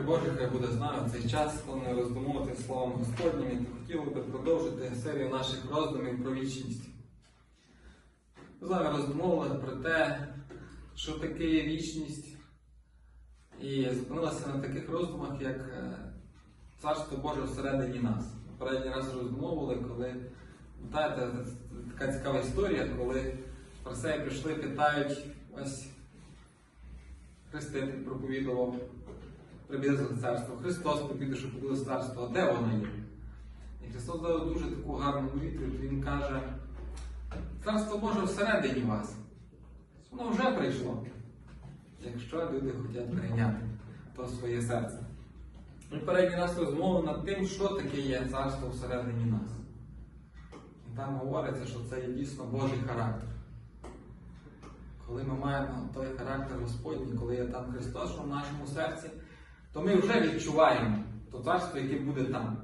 Божий хай буде з нами цей час, ми роздумувати Словом Господнім, і хотіли би продовжити серію наших роздумів про вічність. Ми з вами роздумовували про те, що таке є вічність, і зупинилися на таких роздумах, як е, Царство Боже всередині нас. Попередній раз роздумовували, коли, пам'ятаєте, така цікава історія, коли фарисеї прийшли, питають ось Христитель проповідував приблизне царство. Христос проповідує, що приблизне царство, а де воно є? І Христос дав дуже таку гарну відповідь, Він каже, царство Боже всередині вас. Воно вже прийшло, якщо люди хочуть прийняти то своє серце. Ми передній раз розмову над тим, що таке є царство всередині нас. І там говориться, що це є дійсно Божий характер. Коли ми маємо той характер Господній, коли є там Христос що в нашому серці, то ми вже відчуваємо то царство, яке буде там.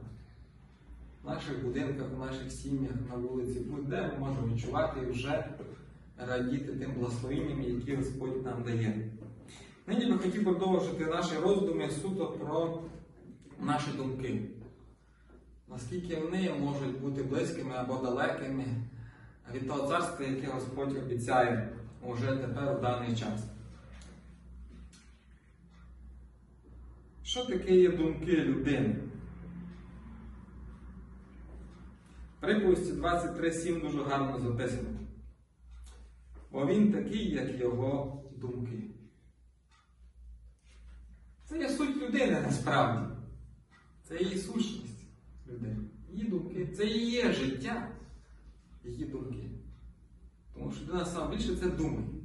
В наших будинках, в наших сім'ях, на вулиці, будь-де ми можемо відчувати і вже радіти тим благословенням, які Господь нам дає. Нині би хотів продовжити наші роздуми суто про наші думки. Наскільки вони можуть бути близькими або далекими від того царства, яке Господь обіцяє уже тепер у даний час. Що таке є думки людини? Приповісті 23.7 дуже гарно записано. Бо він такий, як його думки. Це є суть людини насправді. Це її сущність людини. Її думки. Це є життя, її думки. Тому що людина сама більше це думає.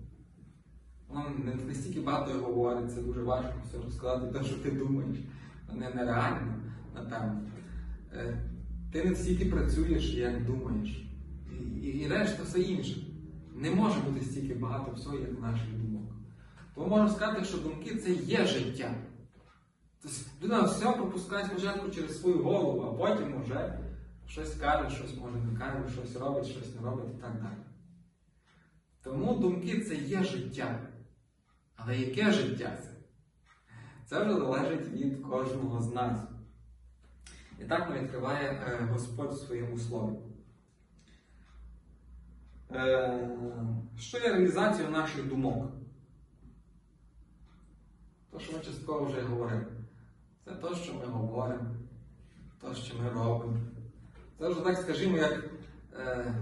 Вона не настільки багато говорить, це дуже важко все розказати, те, що ти думаєш. Не нереально, напевно. Е, Ти не стільки працюєш, як думаєш. І, і решта все інше. Не може бути стільки багато всього, як наших думок. Тому можна сказати, що думки це є життя. Тобто людина все пропускає спочатку через свою голову, а потім вже щось каже, щось може не каже, щось робить, щось не робить і так далі. Тому думки це є життя. Але яке життя це? Це вже залежить від кожного з нас. І так нам відкриває е, Господь в своєму слові. Е, що є реалізацією наших думок? То, що ми частково вже говорили. Це те, що ми говоримо, те, що ми робимо. Це вже так, скажімо, як е,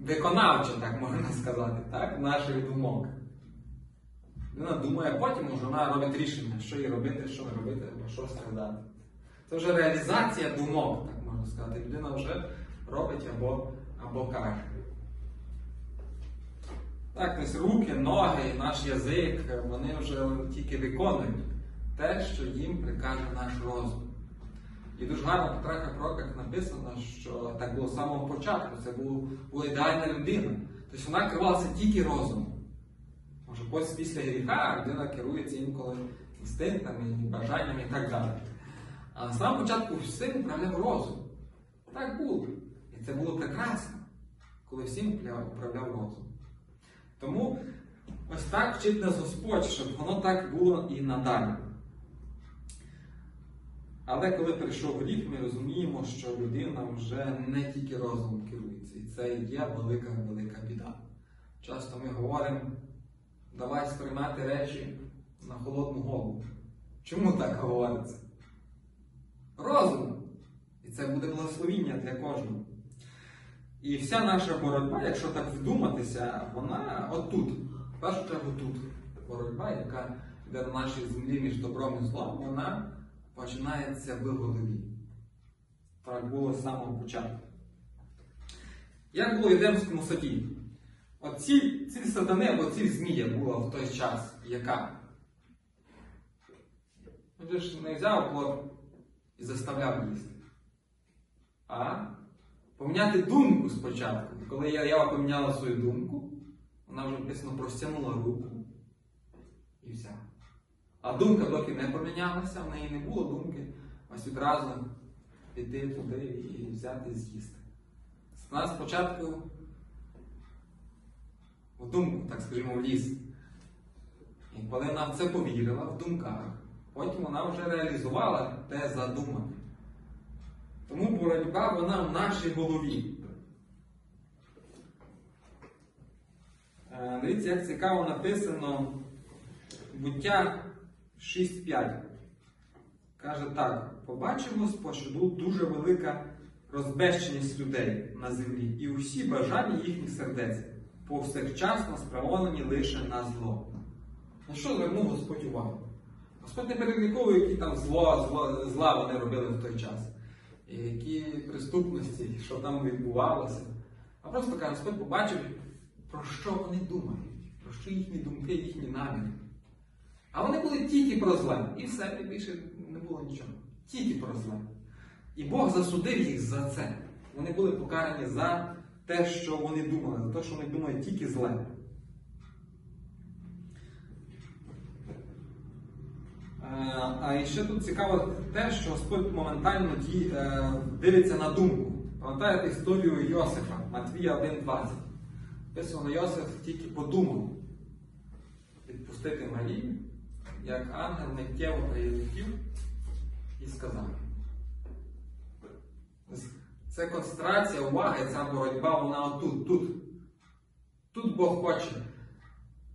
виконавче, так можна сказати, так, наших думок. Людина думає, потім вже вона робить рішення, що їй робити, що не робити, або що сказати. Це вже реалізація думок, так можна сказати. Людина вже робить або, або каже. Так, ось руки, ноги, наш язик, вони вже тільки виконують те, що їм прикаже наш розум. І дуже гарно в Петраха Пророках написано, що так було з самого початку, це був, була ідеальна людина. Тобто вона керувалася тільки розумом. Ось після гріха людина керується інколи інстинктами, бажаннями і так далі. А на самому початку всім управляв розум. Так було. І це було прекрасно, коли всім управляв розум. Тому ось так вчить нас Господь, щоб воно так було і надалі. Але коли прийшов рік, ми розуміємо, що людина вже не тільки розумом керується, і це є велика-велика біда. Часто ми говоримо, давай сприймати речі на холодну голову. Чому так говориться? Розумом. І це буде благословіння для кожного. І вся наша боротьба, якщо так вдуматися, вона отут. В першу чергу тут. Боротьба, яка йде на нашій землі між добром і злом, вона починається в голові. Так було з самого початку. Як було в Едемському саді? От ціль, ціль сатани або ціль змія була в той час, яка? Він ж не взяв плод і заставляв їсти. А поміняти думку спочатку. Коли Єва поміняла свою думку, вона вже написано простягнула руку і взяла. А думка доки не помінялася, в неї не було думки ось відразу піти туди і взяти з'їсти. Вона спочатку в думку, так скажімо, вліз. І коли вона в це повірила в думках, потім вона вже реалізувала те задумане. Тому боротьба вона в нашій голові. Е, Дивіться, як цікаво написано буття 6.5. Каже так: побачимо спочатку дуже велика розбещеність людей на землі, і усі бажання їхніх сердець повсякчасно спрямовані лише на зло. На що звернув Господь увагу? Господь не переліковує, які там зло, зло, зла вони робили в той час, і які преступності, що там відбувалося. А просто каже, Господь побачив, про що вони думають, про що їхні думки, їхні наміри. А вони були тільки про зле. І все, і більше не було нічого. Тільки про зле. І Бог засудив їх за це. Вони були покарані за те, що вони думали, за те, що вони думають тільки зле. Е, А ще тут цікаво те, що Господь моментально е, дивиться на думку. Пам'ятаєте історію Йосифа, Матвія 1.20. Написано, Йосиф тільки подумав відпустити Марію, як ангел миттєво прилетів і сказав. Це концентрація уваги, ця боротьба, вона отут, тут. Тут Бог хоче.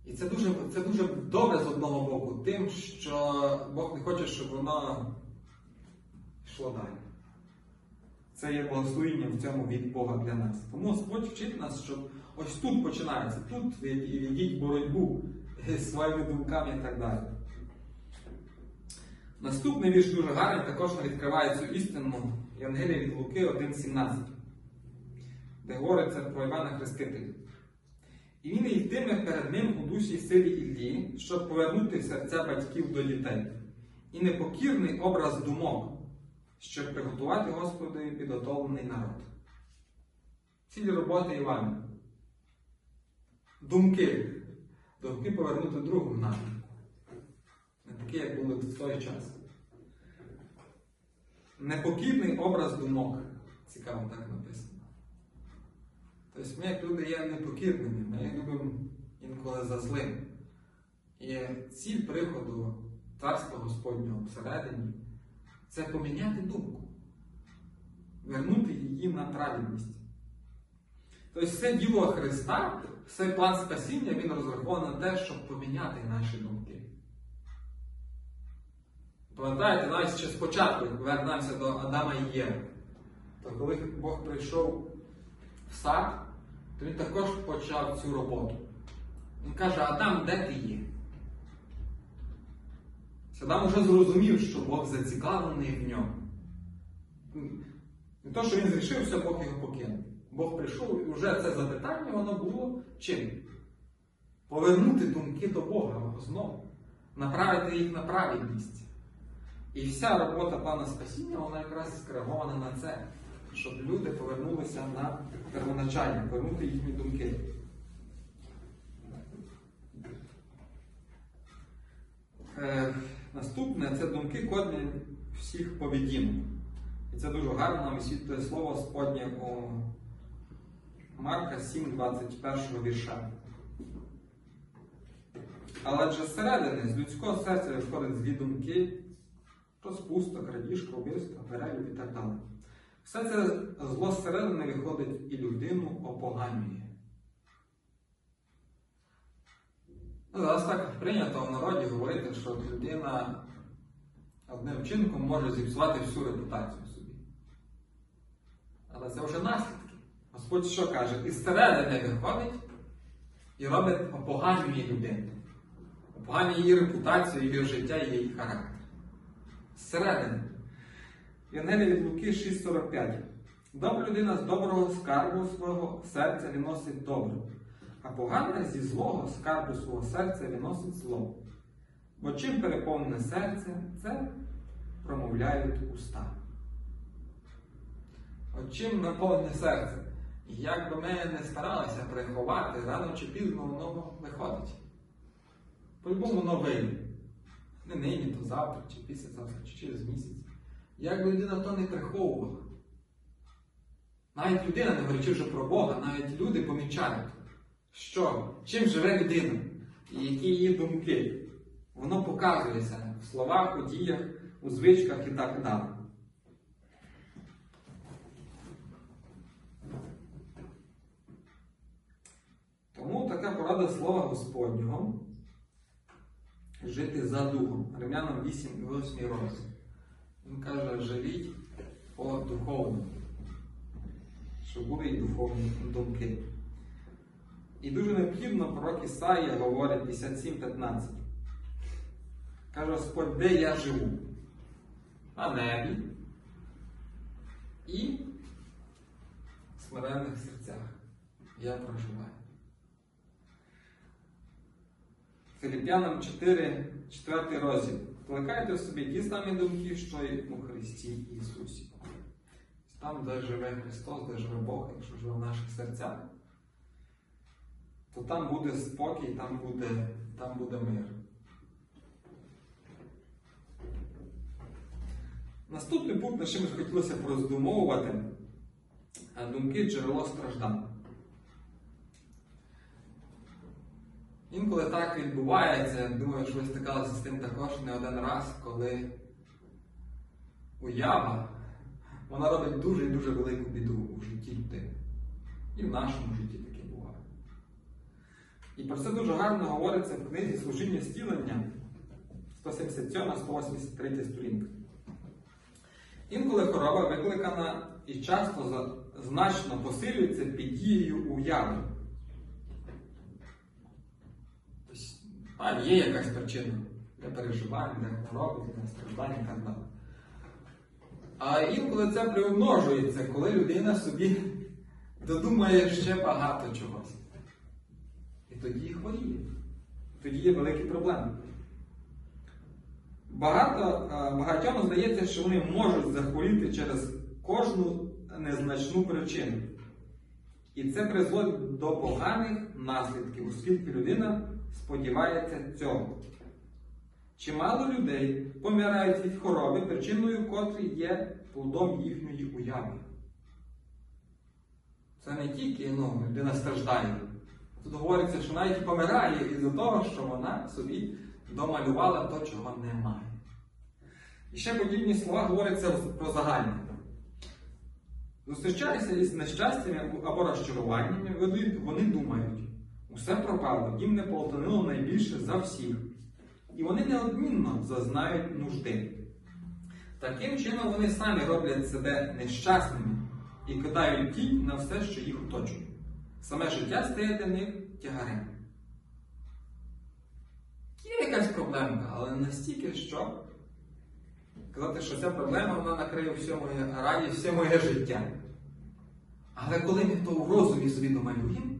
І це дуже, це дуже добре з одного боку, тим, що Бог не хоче, щоб воно йшло далі. Це є благословіння в цьому від Бога для нас. Тому Господь вчить нас, що ось тут починається, тут ведіть боротьбу з своїми думками і так далі. Наступний вірш дуже гарний, також відкриває цю істину Євангелія від Луки 1.17, де говориться про Івана Хрестителя. І він йтиме перед ним у душі силі Іллі, щоб повернути серця батьків до дітей, і непокірний образ думок, щоб приготувати Господові підготовлений народ. Цілі роботи Івана. Думки. Думки повернути другу напрямку. Не такі, як були в той час. Непокірний образ думок. Цікаво так написано. Тобто ми, як люди, є непокірними, ми любимо інколи за злим. І ціль приходу Царства Господнього всередині це поміняти думку, вернути її на правильність. Тобто все діло Христа, все план спасіння, він розрахований на те, щоб поміняти наші думки. Пам'ятаєте, навіть ще спочатку, як повернемося до Адама і Єви, то коли Бог прийшов в сад, то він також почав цю роботу. Він каже, Адам, де ти є? Адам вже зрозумів, що Бог зацікавлений в ньому. Не то, що він зрішився, Бог його покинув. Бог прийшов і вже це запитання воно було чим? Повернути думки до Бога знову, направити їх на правильність. І вся робота плану спасіння, вона якраз скерована на це, щоб люди повернулися на первоначальне, повернути їхні думки. Е, наступне це думки кодні всіх поведінок. І це дуже гарно нам слово Господнє у Марка 7, 21 вірша. Але адже зсередини, з людського серця виходять злі думки, розпуста, крадіжка, вбивство, перелюб і так далі. Все це зло зсередини виходить і людину опоганює. Ну, зараз так прийнято в народі говорити, що людина одним вчинком може зіпсувати всю репутацію собі. Але це вже наслідки. Господь що каже? Із середини виходить і робить опоганює людину. Опоганює її репутацію, її життя її характер. Зсередини. Євангелія від Луки 6,45. Добра людина з доброго скарбу свого серця виносить добре, а погана зі злого скарбу свого серця виносить зло. Бо чим переповнене серце, це промовляють уста. От чим наповнене серце? Як би ми не старалися приховати, рано чи пізно воно виходить. По-любому воно вийде. Нині, то завтра, чи післязавтра, чи через місяць. Як би людина то не приховувала. Навіть людина, не говорячи вже про Бога, навіть люди помічають, що, чим живе людина, і які її думки. Воно показується в словах, у діях, у звичках і так далі. Тому така порада слова Господнього жити за духом. Римлянам 8, 8 розділ. Він каже, живіть по духовному, щоб були і духовні думки. І дуже необхідно пророк Ісаїя говорить 57.15. Каже Господь, де я живу? На небі і в смиренних серцях я проживаю. Філіп'янам 4, 4 розділ. Плекайте в собі ті самі думки, що й у Христі Ісусі. Там, де живе Христос, де живе Бог, якщо живе в наших серцях, то там буде спокій, там буде, там буде мир. Наступний пункт, на чим хотілося б роздумовувати, думки джерело страждань. Інколи так відбувається, думаю, що ви стикалися з тим також не один раз, коли уява вона робить дуже і дуже велику біду у житті людини. І в нашому житті таке буває. І про це дуже гарно говориться в книзі Служіння зцілення 177-183 сторінка. Інколи хвороба викликана і часто значно посилюється під дією уяви. Тобто, а, є якась причина для переживань, для хвороби, для страждань і так далі. А інколи це приумножується, коли людина собі додумає ще багато чогось. І тоді хворіє. Тоді є великі проблеми. Багато, багатьом здається, що вони можуть захворіти через кожну незначну причину. І це призводить до поганих наслідків, оскільки людина сподівається цього. Чимало людей помирають від хвороби, причиною котрі є плодом їхньої уяви. Це не тільки ну, людина страждає. Тут говориться, що навіть помирає із-за того, що вона собі домалювала то, чого немає. І ще подібні слова говоряться про загальне. Зустрічаються із нещастями або розчаруваннями, вони думають, усе пропало, їм не полотонило найбільше за всіх. І вони неодмінно зазнають нужди. Таким чином вони самі роблять себе нещасними і кидають тінь на все, що їх оточує. Саме життя стає для них тягарем. Є якась проблемка, але настільки, що казати, що ця проблема вона накриє все моє раді, все моє життя. Але коли ми то в розумі собі домалюємо,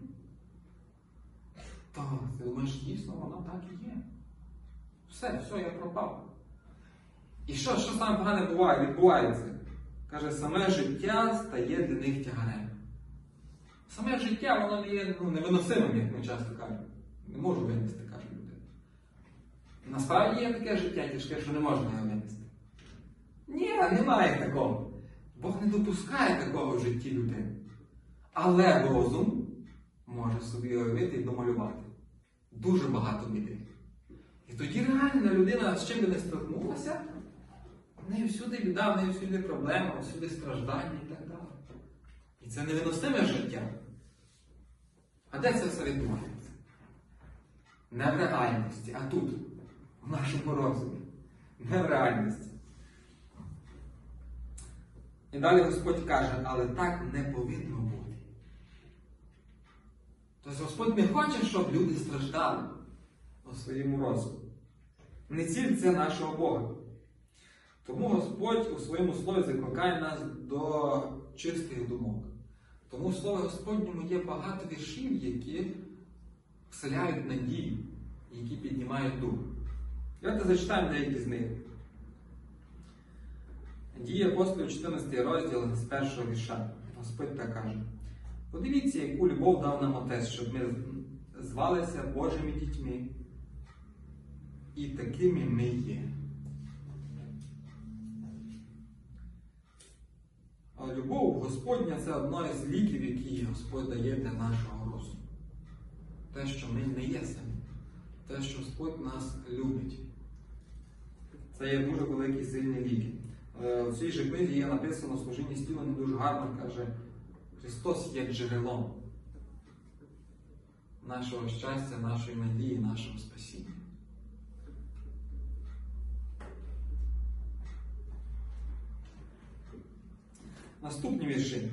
то ти думаєш, дійсно, воно так і є. Все, все, я пропав. І що, що саме погане буває, відбувається? Каже, саме життя стає для них тягарем. Саме життя, воно є ну, невиносимим, як ми часто кажемо. Не можу винести, каже людина. Насправді є таке життя тяжке, що не можна його винести. Ні, немає такого. Бог не допускає такого в житті людини. Але розум може собі уявити і домалювати. Дуже багато біди. І тоді реально людина з чим би не стикнулася, в неї всюди біда, в неї всюди проблема, всюди страждання і так далі. І це невиносиме життя. А де це все відбувається? Не в реальності, а тут, в нашому розумі. Не в реальності. І далі Господь каже, але так не повинно бути. Тобто Господь не хоче, щоб люди страждали у своєму розумі. Не ціль це нашого Бога. Тому Господь у своєму слові закликає нас до чистих думок. Тому в Слові Господньому є багато віршів, які вселяють надію, які піднімають дух. Давайте зачитаємо деякі з них. Дія апостолів 14 розділ з першого вірша. Господь так каже. Подивіться, яку любов дав нам Отець, щоб ми звалися Божими дітьми. І такими ми є. А любов Господня це одна із ліків, які Господь дає для нашого розуму. Те, що ми не є самі. те, що Господь нас любить. Це є дуже великі сильні ліки. Е, У цій же книзі є написано служіння стілення дуже гарно каже, Христос є джерелом нашого щастя, нашої надії, нашого спасіння. Наступні вірші.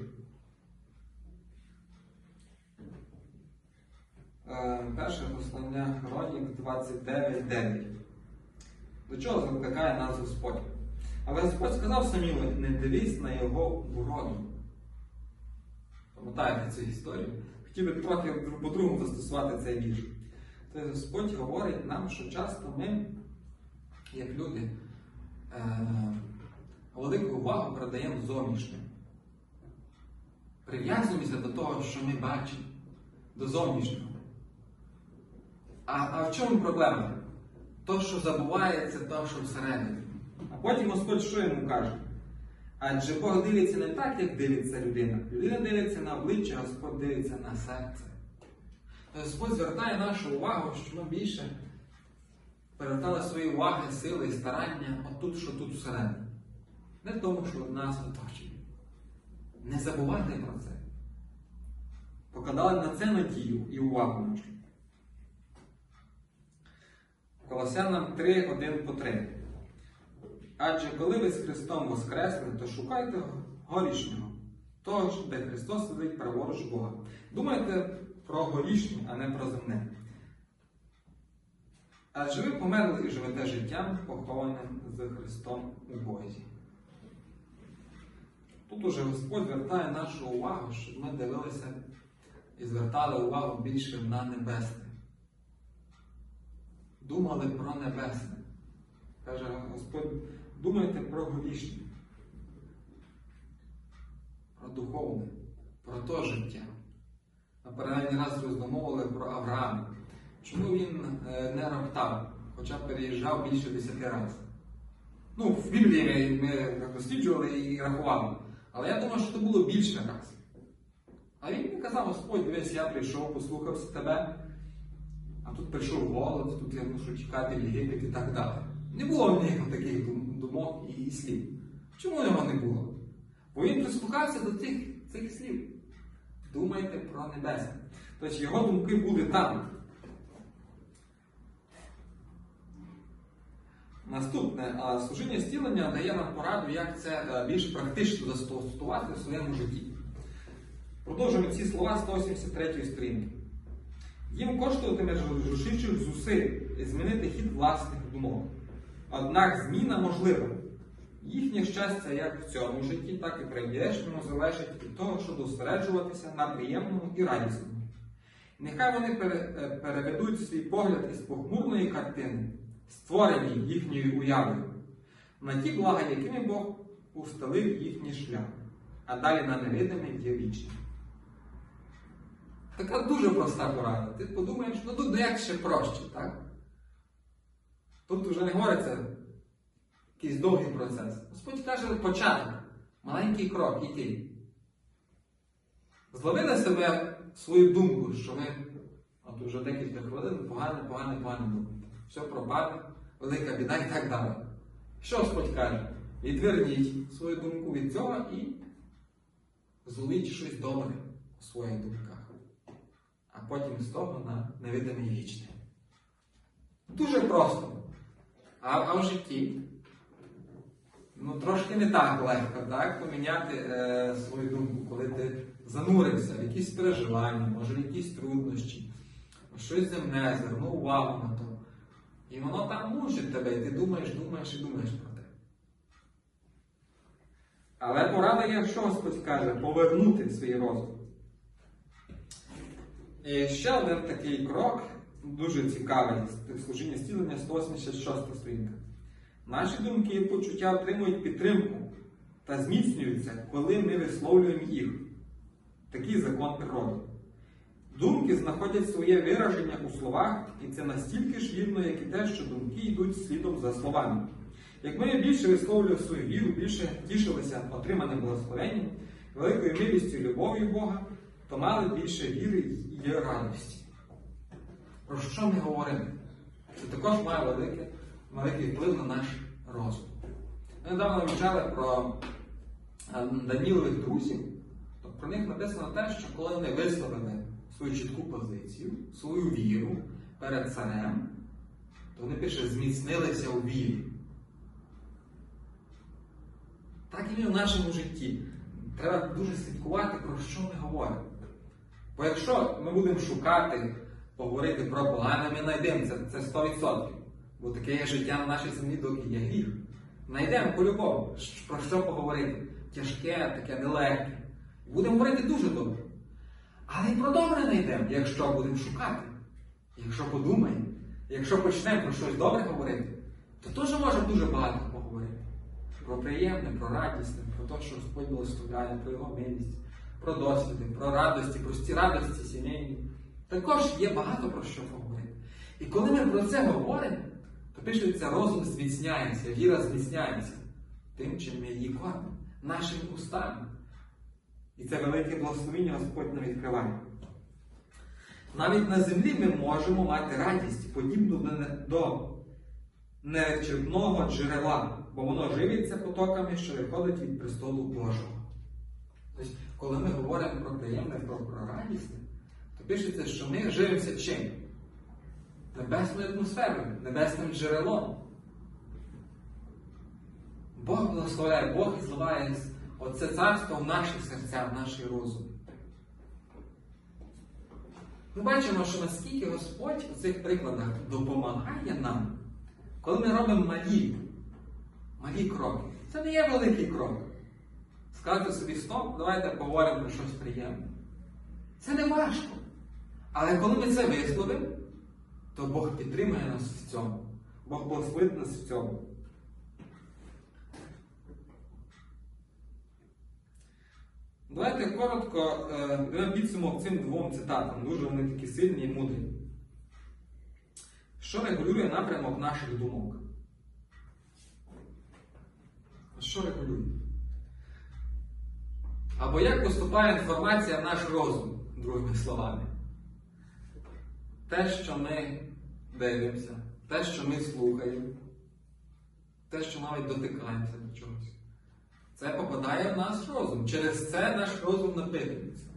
Е, Перше послання Хронік 29.9. До чого закликає нас Господь? Але Господь сказав Самілу, не дивись на його вроду. Пам'ятаєте цю історію? Хотів би трохи по-другому застосувати цей вірш. Тобто Господь говорить нам, що часто ми, як люди, е, велику увагу передаємо зовнішньому. Прив'язуємося до того, що ми бачимо, до зовнішнього. А, а в чому проблема? То, що забувається, то, що всередині. А потім Господь що йому каже? Адже Бог дивиться не так, як дивиться людина. Людина дивиться на обличчя, Господь дивиться на серце. Господь звертає нашу увагу, що ми більше перевертали свої уваги, сили і старання отут, що тут всередині. Не в тому, що нас оточує. Не забувати про це. Покладали на це надію і увагу нашу. Колосянам 3, 1 по 3. Адже коли ви з Христом воскресли, то шукайте горішнього, того, де Христос сидить праворуч Бога. Думайте про горішнє, а не про земне. Адже ви померли і живете життям, похованим з Христом у Бозі. Тут уже Господь звертає нашу увагу, щоб ми дивилися і звертали увагу більше на небесне. Думали про небесне. Каже Господь, думайте про горішнє, про духовне, про то життя. Ми передній раз роздумовували про Авраама. Чому він е, не роптав, хоча переїжджав більше десяти разів? Ну, в Біблії ми досліджували і рахували. Але я думаю, що це було більше разів. А він мені казав, Господь, дивись, я прийшов, послухався тебе, а тут прийшов голод, тут я мушу чекати Єгипет і так далі. Не було в нього таких дум- думок і слів. Чому його не було? Бо він прислухався до цих, цих слів. Думайте про небесне. Тобто його думки були там. Наступне, служіння зцілення дає нам пораду, як це е, більш практично застосувати в своєму житті. Продовжуємо ці слова 183 сторінки. Їм коштуватиме жушичих зусиль змінити хід власних думок. Однак зміна можлива. Їхнє щастя як в цьому житті, так і прийдешньому залежить від того, щоб зосереджуватися на приємному і радісному. Нехай вони е, переведуть свій погляд із похмурної картини, створені їхньою уявою, на ті блага, якими Бог устелив їхній шлях, а далі на невидиме є вічне. Така дуже проста порада. Ти подумаєш, ну тут як ще проще, так? Тут вже не говориться якийсь довгий процес. Господь каже початок, маленький крок, іти. Зловили себе свою думку, що ви от уже декілька хвилин погане, погане, погане думаєте. Все пропаде, велика біда і так далі. Що Господь каже? Відверніть свою думку від цього і зловіть щось добре у своїх думках. А потім з того на невидиме вічне. Дуже просто. А, а в житті? Ну, трошки не так легко, так? Поміняти е, свою думку, коли ти занурився в якісь переживання, може в якісь труднощі, щось земне, звернув увагу на то. І воно там мучить тебе, і ти думаєш, думаєш і думаєш про те. Але порада є, що Господь каже, повернути свій розум. І ще один такий крок, дуже цікавий, служіння зцілення 186 сторінка. Наші думки і почуття отримують підтримку та зміцнюються, коли ми висловлюємо їх. Такий закон природи. Думки знаходять своє вираження у словах, і це настільки ж вірно, як і те, що думки йдуть слідом за словами. Як ми більше висловлювали свою віру, більше тішилися отриманим благословенням, великою милістю і любов'ю Бога, то мали більше віри і радості. Про що ми говоримо? це також має великий, великий вплив на наш розум. Ми недавно вивчали про е, Данілових друзів, то про них написано те, що коли вони висловили свою чітку позицію, свою віру перед царем, то вони пише, зміцнилися у вірі. Так і в нашому житті. Треба дуже слідкувати, про що ми говоримо. Бо якщо ми будемо шукати, поговорити про погане, ми знайдемо це, це 100%. Бо таке є життя на нашій землі, доки є гріх. Знайдемо по-любому, про що поговорити. Тяжке, таке нелегке. Будемо говорити дуже добре. Але і про добре знайдемо, якщо будемо шукати. Якщо подумаємо, якщо почнемо про щось добре говорити, то теж можемо дуже багато поговорити. Про приємне, про радісне, про те, що Господь благословляє, про його милість, про досвіди, про радості, прості радості сімейні. Також є багато про що поговорити. І коли ми про це говоримо, то пишеться, розум зміцняється, віра зміцняється тим, чим ми її кормимо, нашими устами. І це велике благословіння Господь нам відкриває. Навіть на землі ми можемо мати радість, подібну до не- невичерпного джерела, бо воно живиться потоками, що виходить від престолу Божого. Тобто, коли ми говоримо про приємне, про, радісне, пишеться, що ми живемося чим? Небесною атмосферою, небесним джерелом. Бог благословляє, Бог зливає оце царство в наші серця, в наші розум. Ми бачимо, що наскільки Господь у цих прикладах допомагає нам, коли ми робимо малі, малі кроки. Це не є великий крок. Сказати собі стоп, давайте поговоримо про щось приємне. Це не важко. Але коли ми це висловимо, то Бог підтримує нас в цьому. Бог благословить нас в цьому. Давайте коротко е, дамо підсумок цим двом цитатам. Дуже вони такі сильні і мудрі. Що регулює напрямок наших думок? Що регулює? Або як поступає інформація в наш розум, другими словами? Те, що ми дивимося, те, що ми слухаємо, те, що навіть дотикаємося до чогось. Це попадає в наш розум. Через це наш розум напитується.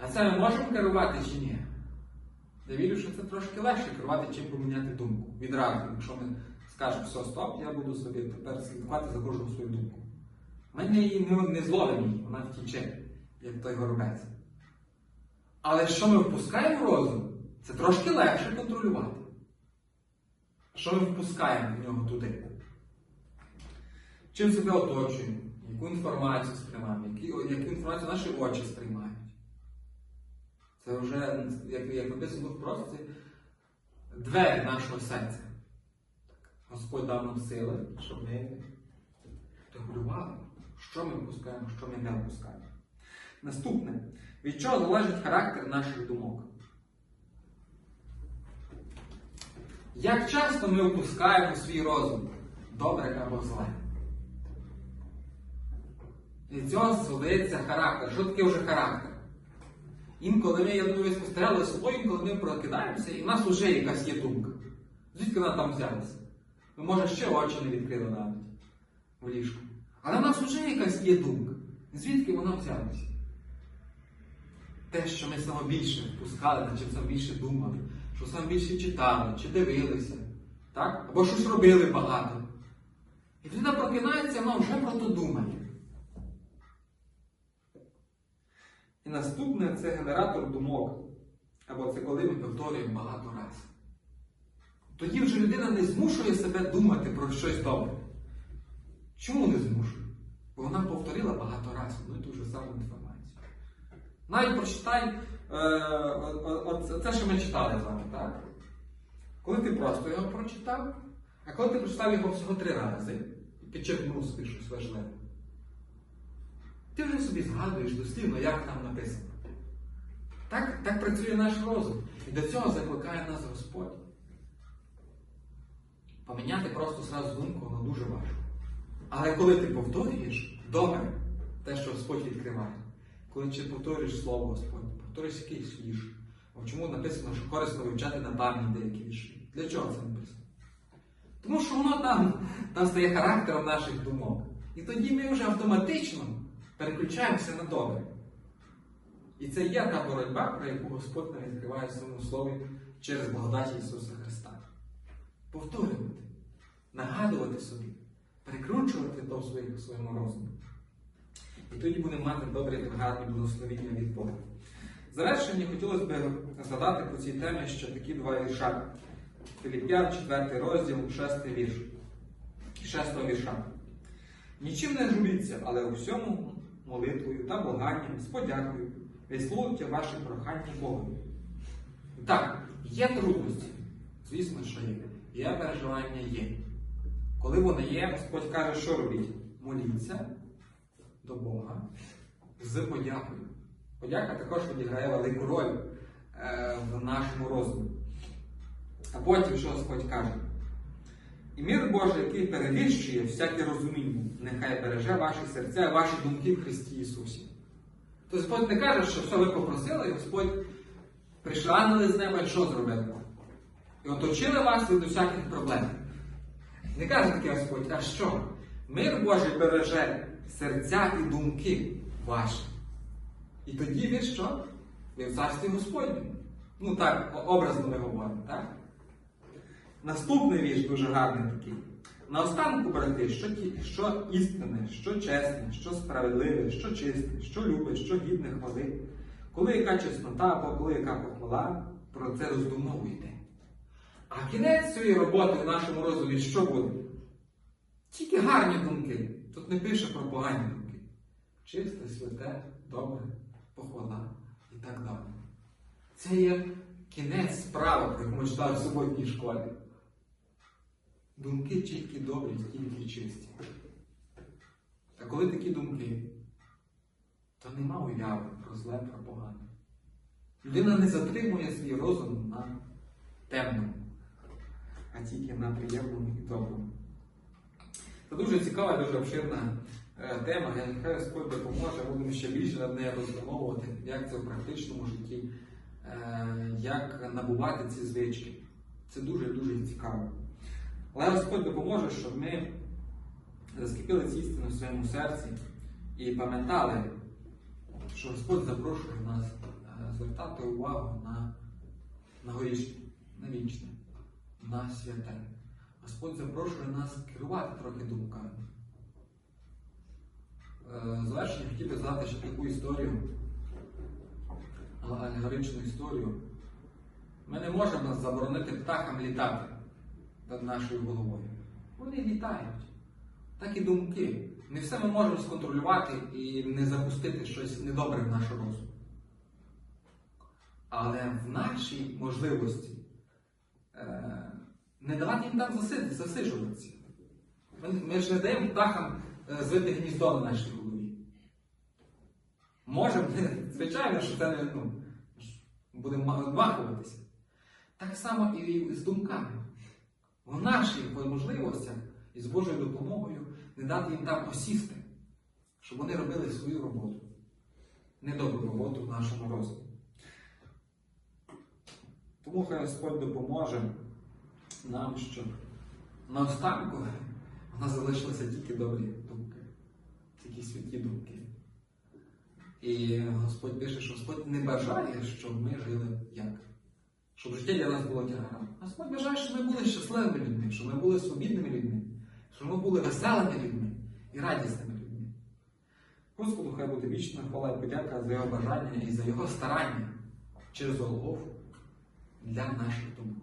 А це ми можемо керувати чи ні? Я вірю, що це трошки легше керувати, чим поміняти думку. Відразу, якщо ми скажемо, все, стоп, я буду собі тепер слідкувати за кожну свою думку. Ми не не, не зловимо її, вона втіче, як той горобець. Але що ми впускаємо в розум, це трошки легше контролювати. Що ми впускаємо в нього туди? Чим себе оточуємо, яку інформацію сприймаємо, яку інформацію наші очі сприймають. Це вже, як, як написано в просці, двері нашого серця. Господь дав нам сили, щоб ми регулювали, що ми впускаємо, що ми не впускаємо. Наступне. Від чого залежить характер наших думок? Як часто ми впускаємо свій розум, добре або зле? Від цього здається характер. Що таке вже характер? Інколи ми, я думаю, спостерігали собою, інколи ми прокидаємося, і в нас вже якась є думка. Звідки вона там взялася? Ми, може, ще очі не відкрили навіть в ліжку. Але в нас вже якась є думка. Звідки вона взялася? Те, що ми саме більше впускали, чи саме більше думали, що саме більше читали, чи дивилися, так? або щось робили багато. І людина прокинається, вона вже про то думає. І наступне це генератор думок. Або це коли ми повторюємо багато разів. Тоді вже людина не змушує себе думати про щось добре. Чому не змушує? Бо вона повторила багато разів одну і ж саму інформацію. Навіть прочитай е, це, що ми читали з вами, так? Коли ти просто його прочитав, а коли ти прочитав його всього три рази і підчеркнув собі щось важливе. Ти вже собі згадуєш дослівно, як там написано. Так, так працює наш розум. І до цього закликає нас Господь. Поміняти просто зразу думку, воно дуже важко. Але коли ти повторюєш, добре, те, що Господь відкриває, коли ти повторюєш Слово Господнє, повторюєш якийсь вірш, О, Чому написано, що корисно вивчати на пам'ять деякі вірші? Для чого це написано? Тому що воно там, там стає характером наших думок. І тоді ми вже автоматично переключаємося на добре. І це є та боротьба, про яку Господь нам відкриває в своєму слові через благодать Ісуса Христа. Повторювати, нагадувати собі, перекручувати то в своєму розумі. І тоді будемо мати добрі та гарні благословіння від Бога. Завершення хотілося б згадати по цій темі ще такі два вірша. Філіп'ян, 4 розділ, 6 вірш. 6 вірша. Нічим не журіться, але у всьому молитвою та благанням з подякою висловлюйте ваші прохання Богу. Так, є трудності, звісно, що є. Є переживання є. Коли вони є, Господь каже, що робіть? Моліться до Бога з подякою. Подяка також відіграє велику роль е, в нашому розумі. А потім, що Господь каже? І мир Божий, який перевищує всяке розуміння, нехай береже ваші серця, ваші думки в Христі Ісусі. Тобто Господь не каже, що все ви попросили, і Господь прийшли ангели з неба що зробили? І оточили вас від усяких проблем. Не каже таке Господь, а що? Мир Божий береже серця і думки ваші. І тоді ви що? Ви в царстві Господньому. Ну так, образно ми говоримо, так? Наступний вірш дуже гарний такий. Наостанку, брати, що, що істинне, що чесне, що справедливе, що чисте, що любе, що гідне хвали, коли яка чеснота або коли яка похвала, про це роздумовуйте. А кінець цієї роботи в нашому розумі що буде? Тільки гарні думки. Тут не пише про погані думки. Чисте, святе, добре, похвала і так далі. Це є кінець справи, про яку ми читали в суботній школі. Думки тільки добрі, тільки чисті. А коли такі думки, то нема уяви про зле, про погане. Людина не затримує свій розум на темному, а тільки на приємному і доброму. Це дуже цікава, дуже обширна е, тема. Я нехай Господь допоможе, будемо ще більше над нею роздумовувати, як це в практичному житті, е, як набувати ці звички. Це дуже-дуже цікаво. Але Господь допоможе, щоб ми заскіпили ці істини в своєму серці і пам'ятали, що Господь запрошує нас е, звертати увагу на, на горішнє, на вічне, на святе. Господь запрошує нас керувати трохи думками. Е, Завершення хотів би згадати ще таку історію, алегоричну історію. Ми не можемо заборонити птахам літати над нашою головою. Вони літають. Так і думки. Не все ми можемо сконтролювати і не запустити щось недобре в наш розум. Але в нашій можливості е, не давати їм там заси- засиджуватися. Ми, ми ж не даємо птахам е, звити гніздо на нашій голові. Можемо, звичайно, що це не ну, будемо відмахуватися. Так само і з думками. В наших можливостях і з Божою допомогою не дати їм там осісти, щоб вони робили свою роботу. Недобру роботу в нашому розумі. Тому хай Господь допоможе нам, щоб наостанку в нас залишилися тільки добрі думки, тільки святі думки. І Господь пише, що Господь не бажає, щоб ми жили як? Щоб життя для нас було тягарем. Господь бажає, щоб ми були щасливими людьми, щоб ми були свобідними людьми, щоб ми були веселими людьми і радісними людьми. Господу хай буде вічна хвала і подяка за його бажання і за його старання через Голгофу для наших думок.